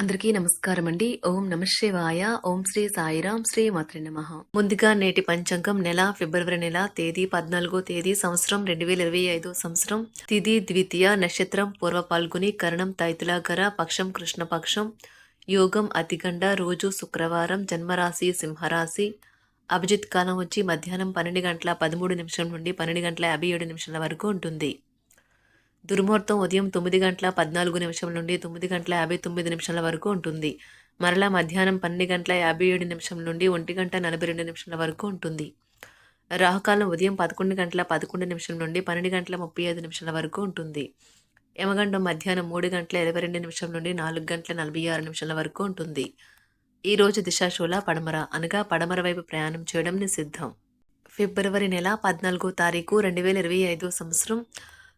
అందరికీ నమస్కారం అండి ఓం నమ శివాయ. ఓం శ్రీ సాయిరాం శ్రీ మాత్రి నమ. ముందుగా నేటి పంచాంగం నెల ఫిబ్రవరి నెల తేదీ పద్నాలుగో తేదీ సంవత్సరం రెండు వేల ఇరవై ఐదో సంవత్సరం. తిది ద్వితీయ నక్షత్రం పూర్వ పాల్గొని కరణం తైతులాగర పక్షం కృష్ణపక్షం. యోగం అతిగండ రోజు శుక్రవారం జన్మరాశి సింహరాశి. అభిజిత్ కాలం వచ్చి మధ్యాహ్నం పన్నెండు గంటల పదమూడు నిమిషం నుండి పన్నెండు గంటల యాభై ఏడు నిమిషాల వరకు ఉంటుంది. దుర్ముహూర్తం ఉదయం తొమ్మిది గంటల పద్నాలుగు నిమిషం నుండి తొమ్మిది గంటల యాభై తొమ్మిది నిమిషాల వరకు ఉంటుంది. మరలా మధ్యాహ్నం పన్నెండు గంటల యాభై ఏడు నిమిషం నుండి ఒంటి గంట నలభై రెండు నిమిషాల వరకు ఉంటుంది. రాహుకాలం ఉదయం పదకొండు గంటల పదకొండు నిమిషం నుండి పన్నెండు గంటల ముప్పై ఐదు నిమిషాల వరకు ఉంటుంది. యమగండం మధ్యాహ్నం మూడు గంటల ఇరవై రెండు నిమిషం నుండి నాలుగు గంటల నలభై ఆరు నిమిషాల వరకు ఉంటుంది. ఈరోజు దిశాశూల పడమర అనగా పడమర వైపు ప్రయాణం చేయడం నిషిద్ధం. ఫిబ్రవరి నెల పద్నాలుగో తారీఖు రెండు వేల ఇరవై ఐదో సంవత్సరం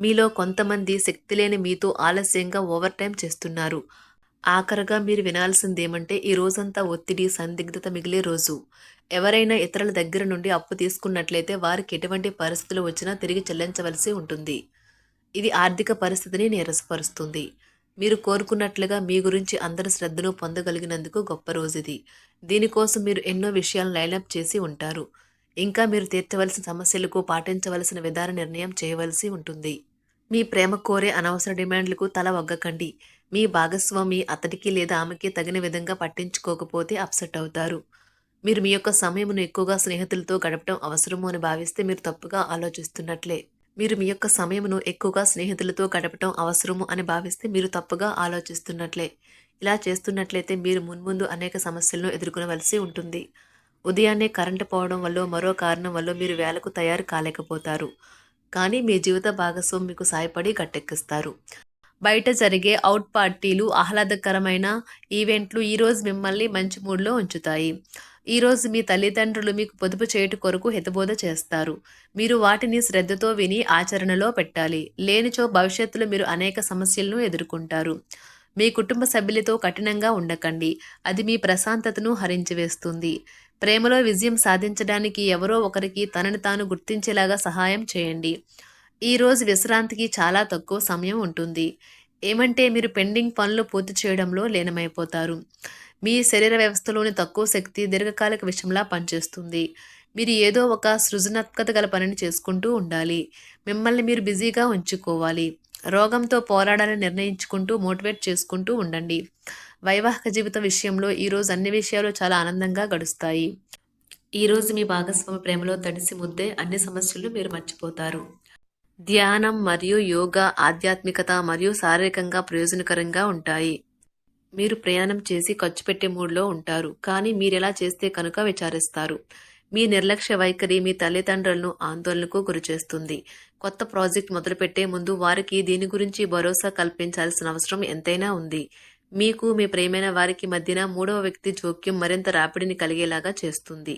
మీలో కొంతమంది శక్తి లేని మీతో ఆలస్యంగా ఓవర్ టైం చేస్తున్నారు. ఆఖరగా మీరు వినాల్సిందేమంటే ఈ రోజంతా ఒత్తిడి సందిగ్ధత మిగిలే రోజు. ఎవరైనా ఇతరుల దగ్గర నుండి అప్పు తీసుకున్నట్లయితే వారికి ఎటువంటి పరిస్థితులు వచ్చినా తిరిగి చెల్లించవలసి ఉంటుంది. ఇది ఆర్థిక పరిస్థితిని నీరసపరుస్తుంది. మీరు కోరుకున్నట్లుగా మీ గురించి అందరి శ్రద్ధను పొందగలిగినందుకు గొప్ప రోజు ఇది. దీనికోసం మీరు ఎన్నో విషయాలను లైనప్ చేసి ఉంటారు. ఇంకా మీరు తీర్చవలసిన సమస్యలకు పాటించవలసిన విధాన నిర్ణయం చేయవలసి ఉంటుంది. మీ ప్రేమ కోరే అనవసర డిమాండ్లకు తల ఒగ్గకండి మీ భాగస్వామి అతడికి లేదా ఆమెకి తగిన విధంగా పట్టించుకోకపోతే అప్సెట్ అవుతారు. మీరు మీ యొక్క సమయమును ఎక్కువగా స్నేహితులతో గడపడం అవసరము అని భావిస్తే మీరు తప్పుగా ఆలోచిస్తున్నట్లే. మీరు మీ యొక్క సమయమును ఎక్కువగా స్నేహితులతో గడపడం అవసరము అని భావిస్తే మీరు తప్పుగా ఆలోచిస్తున్నట్లే. ఇలా చేస్తున్నట్లయితే మీరు మున్ముందు అనేక సమస్యలను ఎదుర్కొనవలసి ఉంటుంది. ఉదయాన్నే కరెంటు పోవడం వల్ల మరో కారణం వల్ల మీరు వేలకు తయారు కాలేకపోతారు. కానీ మీ జీవిత భాగస్వామి మీకు సాయపడి గట్టెక్కిస్తారు. బయట జరిగే అవుట్ పార్టీలు ఆహ్లాదకరమైన ఈవెంట్లు ఈరోజు మిమ్మల్ని మంచి మూడ్లో ఉంచుతాయి. ఈరోజు మీ తల్లిదండ్రులు మీకు పొదుపు చేయుట కొరకు హితబోధ చేస్తారు. మీరు వాటిని శ్రద్ధతో విని ఆచరణలో పెట్టాలి. లేనిచో భవిష్యత్తులో మీరు అనేక సమస్యలను ఎదుర్కొంటారు. మీ కుటుంబ సభ్యులతో కఠినంగా ఉండకండి. అది మీ ప్రశాంతతను హరించివేస్తుంది. ప్రేమలో విజయం సాధించడానికి ఎవరో ఒకరికి తనని తాను గుర్తించేలాగా సహాయం చేయండి. ఈరోజు విశ్రాంతికి చాలా తక్కువ సమయం ఉంటుంది. ఏమంటే మీరు పెండింగ్ పనులు పూర్తి చేయడంలో లీనమైపోతారు. మీ శరీర వ్యవస్థలోని తక్కువ శక్తి దీర్ఘకాలిక విషయంలా పనిచేస్తుంది. మీరు ఏదో ఒక సృజనాత్మకత గల పనిని చేసుకుంటూ ఉండాలి. మిమ్మల్ని మీరు బిజీగా ఉంచుకోవాలి. రోగంతో పోరాడాలని నిర్ణయించుకుంటూ మోటివేట్ చేసుకుంటూ ఉండండి. వైవాహిక జీవిత విషయంలో ఈరోజు అన్ని విషయాలు చాలా ఆనందంగా గడుస్తాయి. ఈరోజు మీ భాగస్వామి ప్రేమలో తడిసి ముద్దే అన్ని సమస్యలు మీరు మర్చిపోతారు. ధ్యానం మరియు యోగా ఆధ్యాత్మికత మరియు శారీరకంగా ప్రయోజనకరంగా ఉంటాయి. మీరు ప్రయాణం చేసి ఖర్చు పెట్టే మూడ్లో ఉంటారు. కానీ మీరెలా చేస్తే కనుక విచారిస్తారు. మీ నిర్లక్ష్య వైఖరి మీ తల్లిదండ్రులను ఆందోళనకు గురిచేస్తుంది. కొత్త ప్రాజెక్ట్ మొదలుపెట్టే ముందు వారికి దీని గురించి భరోసా కల్పించాల్సిన అవసరం ఎంతైనా ఉంది. మీకు మీ ప్రేమైన వారికి మధ్యన మూడవ వ్యక్తి జోక్యం మరింత రాపిడిని కలిగేలాగా చేస్తుంది.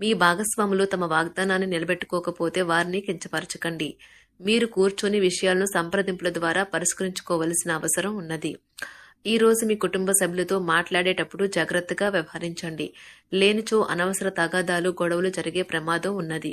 మీ భాగస్వాములు తమ వాగ్దానాన్ని నిలబెట్టుకోకపోతే వారిని కించపరచకండి. మీరు కూర్చొని విషయాలను సంప్రదింపుల ద్వారా పరిష్కరించుకోవలసిన అవసరం ఉన్నది. ఈ రోజు మీ కుటుంబ సభ్యులతో మాట్లాడేటప్పుడు జాగ్రత్తగా వ్యవహరించండి. లేనిచో అనవసర తగాదాలు గొడవలు జరిగే ప్రమాదం ఉన్నది.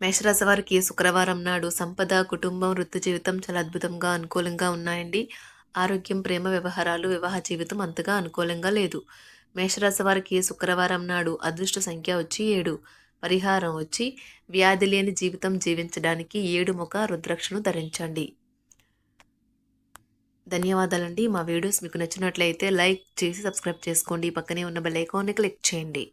మేషరాశి వారికి శుక్రవారం నాడు సంపద కుటుంబం వృత్తి జీవితం చాలా అద్భుతంగా అనుకూలంగా ఉన్నాయండి. ఆరోగ్యం ప్రేమ వ్యవహారాలు వివాహ జీవితం అంతగా అనుకూలంగా లేదు. మేషరాశి వారికి శుక్రవారం నాడు అదృష్ట సంఖ్య వచ్చి ఏడు పరిహారం వచ్చి వ్యాధి లేని జీవితం జీవించడానికి ఏడు ముఖ రుద్రాక్షను ధరించండి. ధన్యవాదాలండి. మా వీడియోస్ మీకు నచ్చినట్లయితే లైక్ చేసి సబ్స్క్రైబ్ చేసుకోండి. పక్కనే ఉన్న బెల్ ఐకాన్ని క్లిక్ చేయండి.